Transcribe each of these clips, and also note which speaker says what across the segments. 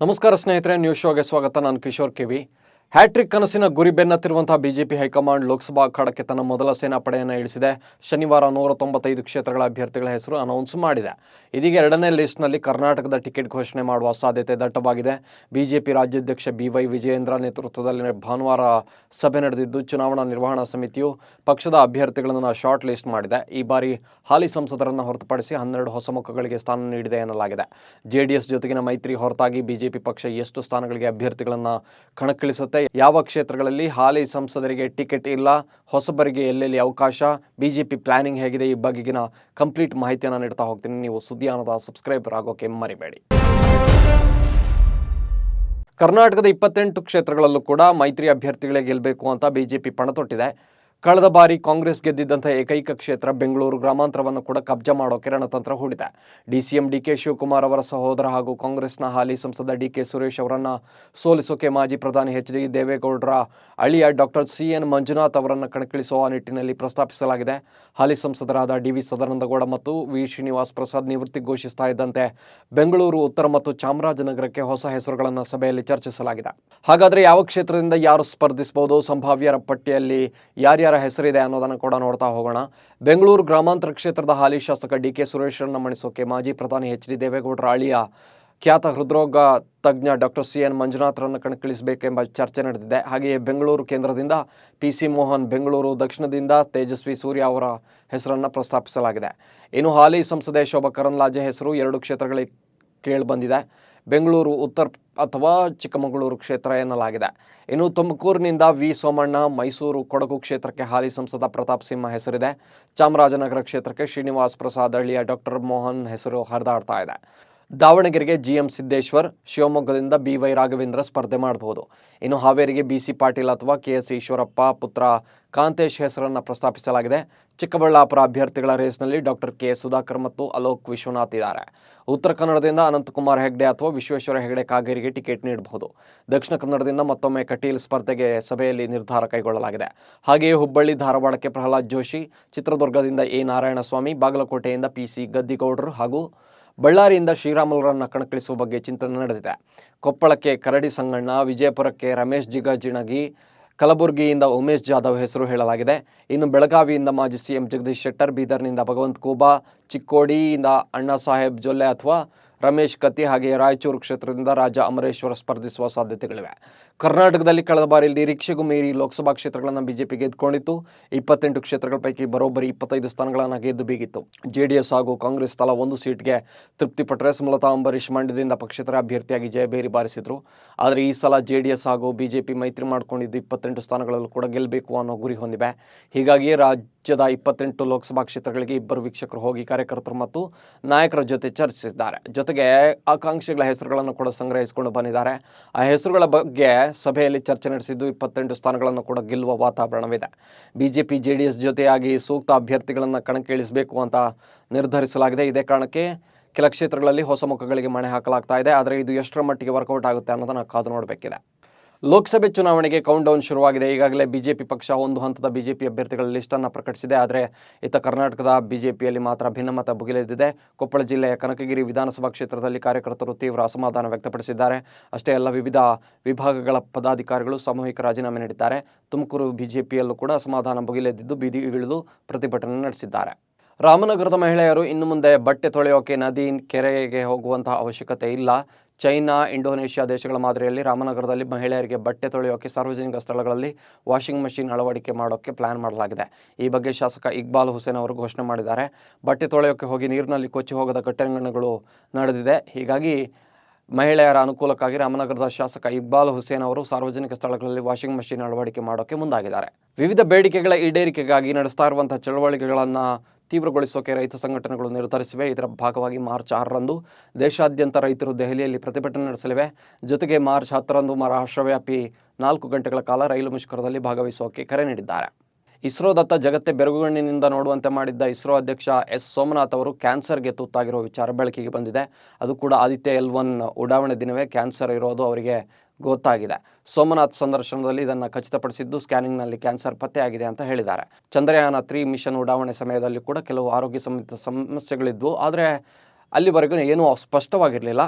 Speaker 1: ನಮಸ್ಕಾರ ಸ್ನೇಹಿತರೆ ನ್ಯೂಸ್ ಶೋಗೆ ಸ್ವಾಗತ. ನಾನು ಕಿಶೋರ್ ಕೆವಿ ಹ್ಯಾಟ್ರಿಕ್ ಕನಸಿನ ಗುರಿ ಬೆನ್ನತ್ತಿರುವಂತಹ ಬಿಜೆಪಿ ಹೈಕಮಾಂಡ್ ಲೋಕಸಭಾ ಅಖಾಡಕ್ಕೆ ತನ್ನ ಮೊದಲ ಸೇನಾಪಡೆಯನ್ನು ಇಳಿಸಿದೆ. ಶನಿವಾರ ನೂರ ತೊಂಬತ್ತೈದು ಕ್ಷೇತ್ರಗಳ ಅಭ್ಯರ್ಥಿಗಳ ಹೆಸರು ಅನೌನ್ಸ್ ಮಾಡಿದೆ. ಇದೀಗ ಎರಡನೇ ಲಿಸ್ಟ್ನಲ್ಲಿ ಕರ್ನಾಟಕದ ಟಿಕೆಟ್ ಘೋಷಣೆ ಮಾಡುವ ಸಾಧ್ಯತೆ ದಟ್ಟವಾಗಿದೆ. ಬಿಜೆಪಿ ರಾಜ್ಯಾಧ್ಯಕ್ಷ ಬಿವೈ ವಿಜಯೇಂದ್ರ ನೇತೃತ್ವದಲ್ಲಿ ಭಾನುವಾರ ಸಭೆ ನಡೆದಿದ್ದು, ಚುನಾವಣಾ ನಿರ್ವಹಣಾ ಸಮಿತಿಯು ಪಕ್ಷದ ಅಭ್ಯರ್ಥಿಗಳನ್ನು ಶಾರ್ಟ್ ಲಿಸ್ಟ್ ಮಾಡಿದೆ. ಈ ಬಾರಿ ಹಾಲಿ ಸಂಸದರನ್ನು ಹೊರತುಪಡಿಸಿ ಹನ್ನೆರಡು ಹೊಸ ಮುಖಗಳಿಗೆ ಸ್ಥಾನ ನೀಡಿದೆ ಎನ್ನಲಾಗಿದೆ. ಜೆಡಿಎಸ್ ಜೊತೆಗಿನ ಮೈತ್ರಿ ಹೊರತಾಗಿ ಬಿಜೆಪಿ ಪಕ್ಷ ಎಷ್ಟು ಸ್ಥಾನಗಳಿಗೆ ಅಭ್ಯರ್ಥಿಗಳನ್ನು ಕಣಕ್ಕಿಳಿಸುತ್ತೆ? ಯಾವ ಕ್ಷೇತ್ರಗಳಲ್ಲಿ ಹಾಲಿ ಸಂಸದರಿಗೆ ಟಿಕೆಟ್ ಇಲ್ಲ, ಹೊಸಬರಿಗೆ ಎಲ್ಲೆಲ್ಲಿ ಅವಕಾಶ, ಬಿಜೆಪಿ ಪ್ಲಾನಿಂಗ್ ಹೇಗಿದೆ, ಈ ಬಗೆಗಿನ ಕಂಪ್ಲೀಟ್ ಮಾಹಿತಿಯನ್ನು ನೀಡ್ತಾ ಹೋಗ್ತೀನಿ. ನೀವು ಸುದ್ದಿಯಾನದ ಸಬ್ಸ್ಕ್ರೈಬರ್ ಆಗೋಕೆ ಮರಿಬೇಡಿ. ಕರ್ನಾಟಕದ ಇಪ್ಪತ್ತೆಂಟು ಕ್ಷೇತ್ರಗಳಲ್ಲೂ ಕೂಡ ಮೈತ್ರಿ ಅಭ್ಯರ್ಥಿಗಳೇ ಗೆಲ್ಲಬೇಕು ಅಂತ ಬಿಜೆಪಿ ಪಣತೊಟ್ಟಿದೆ. ಕಳೆದ ಬಾರಿ ಕಾಂಗ್ರೆಸ್ ಗೆದ್ದಿದ್ದಂಥ ಏಕೈಕ ಕ್ಷೇತ್ರ ಬೆಂಗಳೂರು ಗ್ರಾಮಾಂತರವನ್ನು ಕೂಡ ಕಬ್ಜಾ ಮಾಡೋ ಕಿರಣತಂತ್ರ ಹೂಡಿದೆ. ಡಿಸಿಎಂ ಡಿಕೆ ಶಿವಕುಮಾರ್ ಅವರ ಸಹೋದರ ಹಾಗೂ ಕಾಂಗ್ರೆಸ್ನ ಹಾಲಿ ಸಂಸದ ಡಿಕೆ ಸುರೇಶ್ ಅವರನ್ನು ಸೋಲಿಸೋಕೆ ಮಾಜಿ ಪ್ರಧಾನಿ ಎಚ್ ಡಿ ದೇವೇಗೌಡರ ಅಳಿಯ ಡಾಕ್ಟರ್ ಸಿ ಎನ್ ಮಂಜುನಾಥ್ ಅವರನ್ನು ಕಣಕ್ಕಿಳಿಸುವ ನಿಟ್ಟಿನಲ್ಲಿ ಪ್ರಸ್ತಾಪಿಸಲಾಗಿದೆ. ಹಾಲಿ ಸಂಸದರಾದ ಡಿ ವಿ ಸದಾನಂದಗೌಡ ಮತ್ತು ವಿ ಶ್ರೀನಿವಾಸ್ ಪ್ರಸಾದ್ ನಿವೃತ್ತಿ ಘೋಷಿಸ್ತಾ ಇದ್ದಂತೆ ಬೆಂಗಳೂರು ಉತ್ತರ ಮತ್ತು ಚಾಮರಾಜನಗರಕ್ಕೆ ಹೊಸ ಹೆಸರುಗಳನ್ನು ಸಭೆಯಲ್ಲಿ ಚರ್ಚಿಸಲಾಗಿದೆ. ಹಾಗಾದ್ರೆ ಯಾವ ಕ್ಷೇತ್ರದಿಂದ ಯಾರು ಸ್ಪರ್ಧಿಸಬಹುದು ಸಂಭಾವ್ಯರ ಪಟ್ಟಿಯಲ್ಲಿ ಯಾರ್ಯಾರ ಹೆಸರಿದೆ ಅನ್ನೋದನ್ನು ಕೂಡ ನೋಡ್ತಾ ಹೋಗೋಣ. ಬೆಂಗಳೂರು ಗ್ರಾಮಾಂತರ ಕ್ಷೇತ್ರದ ಹಾಲಿ ಶಾಸಕ ಡಿ ಕೆ ಸುರೇಶ್ರನ್ನ ಮಣಿಸೋಕೆ ಮಾಜಿ ಪ್ರಧಾನಿ ಎಚ್ ಡಿ ದೇವೇಗೌಡರ ಅಳಿಯ ಖ್ಯಾತ ಹೃದ್ರೋಗ ತಜ್ಞ ಡಾಕ್ಟರ್ ಸಿ ಎನ್ ಮಂಜುನಾಥರನ್ನು ಕಣಕ್ಕಿಳಿಸಬೇಕೆಂಬ ಚರ್ಚೆ ನಡೆದಿದೆ. ಹಾಗೆಯೇ ಬೆಂಗಳೂರು ಕೇಂದ್ರದಿಂದ ಪಿ ಸಿ ಮೋಹನ್ ಬೆಂಗಳೂರು ದಕ್ಷಿಣದಿಂದ ತೇಜಸ್ವಿ ಸೂರ್ಯ ಅವರ ಹೆಸರನ್ನು ಪ್ರಸ್ತಾಪಿಸಲಾಗಿದೆ. ಇನ್ನು ಹಾಲಿ ಸಂಸದೆ ಶೋಭಾ ಕರಂದ್ಲಾಜೆ ಹೆಸರು ಎರಡು ಕ್ಷೇತ್ರಗಳಿಗೆ ಕೇಳಿಬಂದಿದೆ ಬೆಂಗಳೂರು, ಉತ್ತರ ಅಥವಾ ಚಿಕ್ಕಮಗಳೂರು ಕ್ಷೇತ್ರ ಎನ್ನಲಾಗಿದೆ. ಇನ್ನು ತುಮಕೂರಿನಿಂದ ವಿ. ಸೋಮಣ್ಣ, ಮೈಸೂರು, ಕೊಡಗು ಕ್ಷೇತ್ರಕ್ಕೆ ಹಾಲಿ ಸಂಸದ ಪ್ರತಾಪ್ ಸಿಂಹ ಹೆಸರಿದೆ. ಚಾಮರಾಜನಗರ ಕ್ಷೇತ್ರಕ್ಕೆ ಶ್ರೀನಿವಾಸ್ ಪ್ರಸಾದ್ ಹಳ್ಳಿಯ ಡಾಕ್ಟರ್ ಮೋಹನ್ ಹೆಸರು ಹರಿದಾಡ್ತಾ ಇದೆ. ದಾವಣಗೆರೆಗೆ ಜಿಎಂ ಸಿದ್ದೇಶ್ವರ್, ಶಿವಮೊಗ್ಗದಿಂದ ಬಿ ವೈ ರಾಘವೇಂದ್ರ ಸ್ಪರ್ಧೆ ಮಾಡಬಹುದು. ಇನ್ನು ಹಾವೇರಿಗೆ ಬಿ ಸಿ ಪಾಟೀಲ್ ಅಥವಾ ಕೆ ಎಸ್ ಈಶ್ವರಪ್ಪ ಪುತ್ರ ಕಾಂತೇಶ್ ಹೆಸರನ್ನು ಪ್ರಸ್ತಾಪಿಸಲಾಗಿದೆ. ಚಿಕ್ಕಬಳ್ಳಾಪುರ ಅಭ್ಯರ್ಥಿಗಳ ರೇಸ್ನಲ್ಲಿ ಡಾಕ್ಟರ್ ಕೆ ಸುಧಾಕರ್ ಮತ್ತು ಅಲೋಕ್ ವಿಶ್ವನಾಥ್ ಇದ್ದಾರೆ. ಉತ್ತರ ಕನ್ನಡದಿಂದ ಅನಂತಕುಮಾರ್ ಹೆಗ್ಡೆ ಅಥವಾ ವಿಶ್ವೇಶ್ವರ ಹೆಗ್ಡೆ ಕಾಗೇರಿಗೆ ಟಿಕೆಟ್ ನೀಡಬಹುದು. ದಕ್ಷಿಣ ಕನ್ನಡದಿಂದ ಮತ್ತೊಮ್ಮೆ ಕಟೀಲ್ ಸ್ಪರ್ಧೆಗೆ ಸಭೆಯಲ್ಲಿ ನಿರ್ಧಾರ ಕೈಗೊಳ್ಳಲಾಗಿದೆ. ಹಾಗೆಯೇ ಹುಬ್ಬಳ್ಳಿ, ಧಾರವಾಡಕ್ಕೆ ಪ್ರಹ್ಲಾದ್ ಜೋಶಿ, ಚಿತ್ರದುರ್ಗದಿಂದ ಎ ನಾರಾಯಣಸ್ವಾಮಿ, ಬಾಗಲಕೋಟೆಯಿಂದ ಪಿ ಸಿ ಗದ್ದಿಗೌಡರು ಹಾಗೂ ಬಳ್ಳಾರಿಯಿಂದ ಶ್ರೀರಾಮುಲುರನ್ನ ಕಣಕ್ಕಿಳಿಸುವ ಬಗ್ಗೆ ಚಿಂತನೆ ನಡೆದಿದೆ. ಕೊಪ್ಪಳಕ್ಕೆ ಕರಡಿ ಸಂಗಣ್ಣ, ವಿಜಯಪುರಕ್ಕೆ ರಮೇಶ್ ಜಿಗಜಿಣಗಿ, ಕಲಬುರಗಿಯಿಂದ ಉಮೇಶ್ ಜಾಧವ್ ಹೆಸರು ಹೇಳಲಾಗಿದೆ. ಇನ್ನು ಬೆಳಗಾವಿಯಿಂದ ಮಾಜಿ ಸಿಎಂ ಜಗದೀಶ್ ಶೆಟ್ಟರ್, ಬೀದರ್ನಿಂದ ಭಗವಂತ್ ಕೋಬಾ, ಚಿಕ್ಕೋಡಿಯಿಂದ ಅಣ್ಣಾ ಸಾಹೇಬ್ ಜೊಲ್ಲೆ ಅಥವಾ ರಮೇಶ್ ಕತ್ತಿ ಹಾಗೆ ರಾಯಚೂರು ಕ್ಷೇತ್ರದಿಂದ ರಾಜ ಅಮರೇಶ್ವರ ಸ್ಪರ್ಧಿಸುವ ಸಾಧ್ಯತೆಗಳಿವೆ. ಕರ್ನಾಟಕದಲ್ಲಿ ಕಳೆದ ಬಾರಿ ನಿರೀಕ್ಷೆಗೂ ಮೀರಿ ಲೋಕಸಭಾ ಕ್ಷೇತ್ರಗಳನ್ನು ಬಿಜೆಪಿ ಗೆದ್ದುಕೊಂಡಿತ್ತು. ಇಪ್ಪತ್ತೆಂಟು ಕ್ಷೇತ್ರಗಳ ಪೈಕಿ ಬರೋಬ್ಬರಿ ಇಪ್ಪತ್ತೈದು ಸ್ಥಾನಗಳನ್ನು ಗೆದ್ದು ಬೀಗಿತ್ತು. ಜೆಡಿಎಸ್ ಹಾಗೂ ಕಾಂಗ್ರೆಸ್ ತಲಾ ಒಂದು ಸೀಟ್ಗೆ ತೃಪ್ತಿಪಟ್ಟರೆ ಸುಮಲತಾ ಅಂಬರೀಶ್ ಮಂಡ್ಯದಿಂದ ಪಕ್ಷೇತರ ಅಭ್ಯರ್ಥಿಯಾಗಿ ಜಯಬೇರಿ ಬಾರಿಸಿದ್ರು. ಆದರೆ ಈ ಸಲ ಜೆಡಿಎಸ್ ಹಾಗೂ ಬಿಜೆಪಿ ಮೈತ್ರಿ ಮಾಡಿಕೊಂಡಿದ್ದು ಇಪ್ಪತ್ತೆಂಟು ಸ್ಥಾನಗಳಲ್ಲೂ ಕೂಡ ಗೆಲ್ಲಬೇಕು ಅನ್ನೋ ಗುರಿ ಹೊಂದಿವೆ. ಹೀಗಾಗಿ ರಾಜ್ಯದ ಇಪ್ಪತ್ತೆಂಟು ಲೋಕಸಭಾ ಕ್ಷೇತ್ರಗಳಿಗೆ ಇಬ್ಬರು ವೀಕ್ಷಕರು ಹೋಗಿ ಕಾರ್ಯಕರ್ತರು ಮತ್ತು ನಾಯಕರ ಜೊತೆ ಚರ್ಚಿಸಿದ್ದಾರೆ. ಜೊತೆಗೆ ಆಕಾಂಕ್ಷಿಗಳ ಹೆಸರುಗಳನ್ನು ಕೂಡ ಸಂಗ್ರಹಿಸಿಕೊಂಡು ಬಂದಿದ್ದಾರೆ. ಆ ಹೆಸರುಗಳ ಬಗ್ಗೆ ಸಭೆಯಲ್ಲಿ ಚರ್ಚೆ ನಡೆಸಿದ್ದು ಇಪ್ಪತ್ತೆಂಟು ಸ್ಥಾನಗಳನ್ನು ಕೂಡ ಗೆಲ್ಲುವ ವಾತಾವರಣವಿದೆ. ಬಿಜೆಪಿ ಎಸ್ ಜೊತೆಯಾಗಿ ಸೂಕ್ತ ಅಭ್ಯರ್ಥಿಗಳನ್ನು ಕಣಕ್ಕೆ ಇಳಿಸಬೇಕು ಅಂತ ನಿರ್ಧರಿಸಲಾಗಿದೆ. ಇದೇ ಕಾರಣಕ್ಕೆ ಕೆಲ ಕ್ಷೇತ್ರಗಳಲ್ಲಿ ಹೊಸ ಮುಖಗಳಿಗೆ ಮಣೆ ಹಾಕಲಾಗ್ತಾ ಇದೆ. ಆದರೆ ಇದು ಎಷ್ಟರ ಮಟ್ಟಿಗೆ ವರ್ಕೌಟ್ ಆಗುತ್ತೆ ಅನ್ನೋದನ್ನು ಕಾದು ನೋಡಬೇಕಿದೆ. ಲೋಕಸಭೆ ಚುನಾವಣೆಗೆ ಕೌಂಟ್ ಡೌನ್ ಶುರುವಾಗಿದೆ. ಈಗಾಗಲೇ ಬಿಜೆಪಿ ಪಕ್ಷ ಒಂದು ಹಂತದ ಬಿಜೆಪಿ ಅಭ್ಯರ್ಥಿಗಳ ಲಿಸ್ಟನ್ನು ಪ್ರಕಟಿಸಿದೆ. ಆದರೆ ಇತ್ತ ಕರ್ನಾಟಕದ ಬಿಜೆಪಿಯಲ್ಲಿ ಮಾತ್ರ ಭಿನ್ನಮತ ಭುಗಿಲೆದ್ದಿದೆ. ಕೊಪ್ಪಳ ಜಿಲ್ಲೆಯ ಕನಕಗಿರಿ ವಿಧಾನಸಭಾ ಕ್ಷೇತ್ರದಲ್ಲಿ ಕಾರ್ಯಕರ್ತರು ತೀವ್ರ ಅಸಮಾಧಾನ ವ್ಯಕ್ತಪಡಿಸಿದ್ದಾರೆ. ಅಷ್ಟೇ ಅಲ್ಲ, ವಿವಿಧ ವಿಭಾಗಗಳ ಪದಾಧಿಕಾರಿಗಳು ಸಾಮೂಹಿಕ ರಾಜೀನಾಮೆ ನೀಡಿದ್ದಾರೆ. ತುಮಕೂರು ಬಿಜೆಪಿಯಲ್ಲೂ ಕೂಡ ಅಸಮಾಧಾನ ಭುಗಿಲೆದ್ದಿದ್ದು, ಬೀದಿ ಇಳಿದು ಪ್ರತಿಭಟನೆ ನಡೆಸಿದ್ದಾರೆ. ರಾಮನಗರದ ಮಹಿಳೆಯರು ಇನ್ನು ಮುಂದೆ ಬಟ್ಟೆ ತೊಳೆಯೋಕೆ, ನದಿ ಕೆರೆಗೆ ಹೋಗುವಂತಹ ಅವಶ್ಯಕತೆ ಇಲ್ಲ. ಚೈನಾ, ಇಂಡೋನೇಷ್ಯಾ ದೇಶಗಳ ಮಾದರಿಯಲ್ಲಿ ರಾಮನಗರದಲ್ಲಿ ಮಹಿಳೆಯರಿಗೆ ಬಟ್ಟೆ ತೊಳೆಯೋಕೆ ಸಾರ್ವಜನಿಕ ಸ್ಥಳಗಳಲ್ಲಿ ವಾಷಿಂಗ್ ಮಷಿನ್ ಅಳವಡಿಕೆ ಮಾಡೋಕ್ಕೆ ಪ್ಲಾನ್ ಮಾಡಲಾಗಿದೆ. ಈ ಬಗ್ಗೆ ಶಾಸಕ ಇಕ್ಬಾಲ್ ಹುಸೇನ್ ಅವರು ಘೋಷಣೆ ಮಾಡಿದ್ದಾರೆ. ಬಟ್ಟೆ ತೊಳೆಯೋಕೆ ಹೋಗಿ ನೀರಿನಲ್ಲಿ ಕೊಚ್ಚಿ ಹೋಗದ ಘಟನೆಗಳು ನಡೆದಿದೆ. ಹೀಗಾಗಿ ಮಹಿಳೆಯರ ಅನುಕೂಲಕ್ಕಾಗಿ ರಾಮನಗರದ ಶಾಸಕ ಇಕ್ಬಾಲ್ ಹುಸೇನ್ ಅವರು ಸಾರ್ವಜನಿಕ ಸ್ಥಳಗಳಲ್ಲಿ ವಾಷಿಂಗ್ ಮಷಿನ್ ಅಳವಡಿಕೆ ಮಾಡೋಕೆ ಮುಂದಾಗಿದ್ದಾರೆ. ವಿವಿಧ ಬೇಡಿಕೆಗಳ ಈಡೇರಿಕೆಗಾಗಿ ನಡೆಸ್ತಾ ಇರುವಂತಹ ಚಳವಳಿಕೆಗಳನ್ನು ತೀವ್ರಗೊಳಿಸೋಕೆ ರೈತ ಸಂಘಟನೆಗಳು ನಿರ್ಧರಿಸಿವೆ. ಇದರ ಭಾಗವಾಗಿ ಮಾರ್ಚ್ ಆರರಂದು ದೇಶಾದ್ಯಂತ ರೈತರು ದೆಹಲಿಯಲ್ಲಿ ಪ್ರತಿಭಟನೆ ನಡೆಸಲಿವೆ. ಜೊತೆಗೆ ಮಾರ್ಚ್ ಹತ್ತರಂದು ರಾಷ್ಟ್ರವ್ಯಾಪಿ ನಾಲ್ಕು ಗಂಟೆಗಳ ಕಾಲ ರೈಲು ಮುಷ್ಕರದಲ್ಲಿ ಭಾಗವಹಿಸೋಕೆ ಕರೆ ನೀಡಿದ್ದಾರೆ. ಇಸ್ರೋದತ್ತ ಜಗತ್ತೇ ಬೆರಗುಗಣ್ಣಿನಿಂದ ನೋಡುವಂತೆ ಮಾಡಿದ್ದ ಇಸ್ರೋ ಅಧ್ಯಕ್ಷ ಎಸ್ ಸೋಮನಾಥ್ ಅವರು ಕ್ಯಾನ್ಸರ್ಗೆ ತುತ್ತಾಗಿರುವ ವಿಚಾರ ಬೆಳಕಿಗೆ ಬಂದಿದೆ. ಅದು ಕೂಡ ಆದಿತ್ಯ ಎಲ್ ಒನ್ ಉಡಾವಣೆ ದಿನವೇ ಕ್ಯಾನ್ಸರ್ ಇರೋದು ಅವರಿಗೆ ಗೊತ್ತಾಗಿದೆ. ಸೋಮನಾಥ್ ಸಂದರ್ಶನದಲ್ಲಿ ಇದನ್ನು ಖಚಿತಪಡಿಸಿದ್ದು ಸ್ಕ್ಯಾನಿಂಗ್ನಲ್ಲಿ ಕ್ಯಾನ್ಸರ್ ಪತ್ತೆಯಾಗಿದೆ ಅಂತ ಹೇಳಿದ್ದಾರೆ. ಚಂದ್ರಯಾನ ತ್ರೀ ಮಿಷನ್ ಉಡಾವಣೆ ಸಮಯದಲ್ಲಿ ಕೂಡ ಕೆಲವು ಆರೋಗ್ಯ ಸಂಬಂಧಿತ ಸಮಸ್ಯೆಗಳಿದ್ವು. ಆದರೆ ಅಲ್ಲಿವರೆಗೂ ಏನೂ ಸ್ಪಷ್ಟವಾಗಿರಲಿಲ್ಲ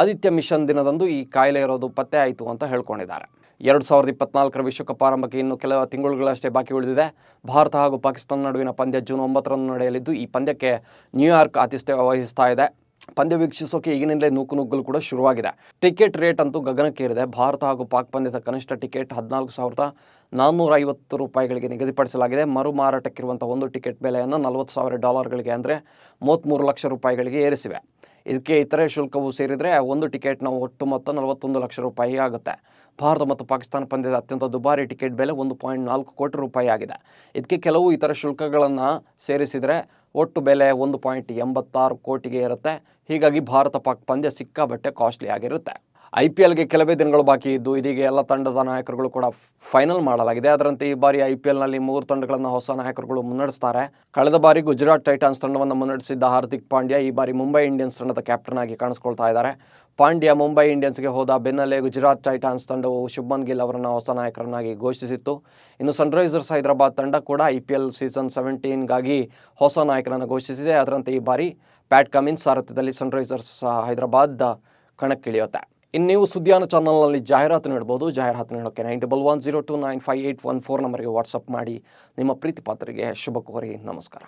Speaker 1: ಆದಿತ್ಯ ಮಿಷನ್ ದಿನದಂದು ಈ ಕಾಯಿಲೆ ಇರೋದು ಪತ್ತೆ ಆಯಿತು ಅಂತ ಹೇಳ್ಕೊಂಡಿದ್ದಾರೆ. ಎರಡು ಸಾವಿರದ ಇಪ್ಪತ್ನಾಲ್ಕರ ವಿಶ್ವಕಪ್ ಆರಂಭಕ್ಕೆ ಇನ್ನು ಕೆಲವು ತಿಂಗಳುಗಳಷ್ಟೇ ಬಾಕಿ ಉಳಿದಿದೆ. ಭಾರತ ಹಾಗೂ ಪಾಕಿಸ್ತಾನ ನಡುವಿನ ಪಂದ್ಯ ಜೂನ್ ಒಂಬತ್ತರಂದು ನಡೆಯಲಿದ್ದು ಈ ಪಂದ್ಯಕ್ಕೆ ನ್ಯೂಯಾರ್ಕ್ ಆತಿಥ್ಯ ವಹಿಸ್ತಾ ಇದೆ. ಪಂದ್ಯ ವೀಕ್ಷಿಸೋಕೆ ಈಗಿನಿಂದಲೇ ನೂಕು ನುಗ್ಗಲು ಕೂಡ ಶುರುವಾಗಿದೆ. ಟಿಕೆಟ್ ರೇಟ್ ಅಂತೂ ಗಗನಕ್ಕೇರಿದೆ. ಭಾರತ ಹಾಗೂ ಪಾಕ್ ಪಂದ್ಯದ ಕನಿಷ್ಠ ಟಿಕೆಟ್ ಹದಿನಾಲ್ಕು ಸಾವಿರದ ನಾನ್ನೂರ ಐವತ್ತು ರೂಪಾಯಿಗಳಿಗೆ ನಿಗದಿಪಡಿಸಲಾಗಿದೆ. ಮರು ಮಾರಾಟಕ್ಕಿರುವಂಥ ಒಂದು ಟಿಕೆಟ್ ಬೆಲೆಯನ್ನು ನಲವತ್ತು ಸಾವಿರ ಡಾಲರ್ಗಳಿಗೆ ಅಂದರೆ ಮೂವತ್ತ್ಮೂರು ಲಕ್ಷ ರೂಪಾಯಿಗಳಿಗೆ ಏರಿಸಿವೆ. ಇದಕ್ಕೆ ಇತರೆ ಶುಲ್ಕವು ಸೇರಿದರೆ ಒಂದು ಟಿಕೆಟ್ನ ಒಟ್ಟು ಮೊತ್ತ ನಲವತ್ತೊಂದು ಲಕ್ಷ ರೂಪಾಯಿ ಆಗುತ್ತೆ. ಭಾರತ ಮತ್ತು ಪಾಕಿಸ್ತಾನ ಪಂದ್ಯದ ಅತ್ಯಂತ ದುಬಾರಿ ಟಿಕೆಟ್ ಬೆಲೆ ಒಂದು ಪಾಯಿಂಟ್ ನಾಲ್ಕು ಕೋಟಿ ರೂಪಾಯಿ ಆಗಿದೆ. ಇದಕ್ಕೆ ಕೆಲವು ಇತರ ಶುಲ್ಕಗಳನ್ನು ಸೇರಿಸಿದರೆ ಒಟ್ಟು ಬೆಲೆ ಒಂದು ಪಾಯಿಂಟ್ ಎಂಬತ್ತಾರು ಕೋಟಿಗೆ ಇರುತ್ತೆ. ಹೀಗಾಗಿ ಭಾರತ ಪಾಕ್ ಪಂದ್ಯ ಸಿಕ್ಕಾಬಟ್ಟೆ ಕಾಸ್ಟ್ಲಿ ಆಗಿರುತ್ತೆ. ಐ ಪಿ ಎಲ್ಗೆ ಕೆಲವೇ ದಿನಗಳು ಬಾಕಿ ಇದ್ದು, ಇದೀಗ ಎಲ್ಲ ತಂಡದ ನಾಯಕರುಗಳು ಕೂಡ ಫೈನಲ್ ಮಾಡಲಾಗಿದೆ. ಅದರಂತೆ ಈ ಬಾರಿ ಐ ಪಿ ಎಲ್ನಲ್ಲಿ ಮೂರು ತಂಡಗಳನ್ನು ಹೊಸ ನಾಯಕರುಗಳು ಮುನ್ನಡೆಸ್ತಾರೆ. ಕಳೆದ ಬಾರಿ ಗುಜರಾತ್ ಟೈಟಾನ್ಸ್ ತಂಡವನ್ನು ಮುನ್ನಡೆಸಿದ್ದ ಹಾರ್ದಿಕ್ ಪಾಂಡ್ಯ ಈ ಬಾರಿ ಮುಂಬೈ ಇಂಡಿಯನ್ಸ್ ತಂಡದ ಕ್ಯಾಪ್ಟನ್ ಆಗಿ ಕಾಣಿಸ್ಕೊಳ್ತಾ ಇದ್ದಾರೆ. ಪಾಂಡ್ಯ ಮುಂಬೈ ಇಂಡಿಯನ್ಸ್ಗೆ ಹೋದ ಬೆನ್ನಲ್ಲೇ ಗುಜರಾತ್ ಟೈಟಾನ್ಸ್ ತಂಡವು ಶುಭ್ಮನ್ ಗಿಲ್ ಅವರನ್ನು ಹೊಸ ನಾಯಕರನ್ನಾಗಿ ಘೋಷಿಸಿತ್ತು. ಇನ್ನು ಸನ್ರೈಸರ್ಸ್ ಹೈದರಾಬಾದ್ ತಂಡ ಕೂಡ ಐ ಪಿ ಎಲ್ ಸೀಸನ್ ಸೆವೆಂಟೀನ್ಗಾಗಿ ಹೊಸ ನಾಯಕರನ್ನು ಘೋಷಿಸಿದೆ. ಅದರಂತೆ ಈ ಬಾರಿ ಪ್ಯಾಟ್ ಕಮಿನ್ಸ್ ಸಾರಥ್ಯದಲ್ಲಿ ಸನ್ರೈಸರ್ಸ್ ಹೈದರಾಬಾದ್ ಕಣಕ್ಕಿಳಿಯುತ್ತೆ. ಇನ್ನು ನೀವು ಸುದ್ದಿಯಾನ ಚಾನಲ್ನಲ್ಲಿ ಜಾಹೀರಾತು ನೀಡ್ಬೋದು. ಜಾಹೀರಾತು ನೀಡೋಕ್ಕೆ nine double one zero two nine five eight one four ನಂಬರ್ಗೆ ವಾಟ್ಸಪ್ ಮಾಡಿ. ನಿಮ್ಮ ಪ್ರೀತಿ ಪಾತ್ರರಿಗೆ ಶುಭ ಕೋರಿ ನಮಸ್ಕಾರ.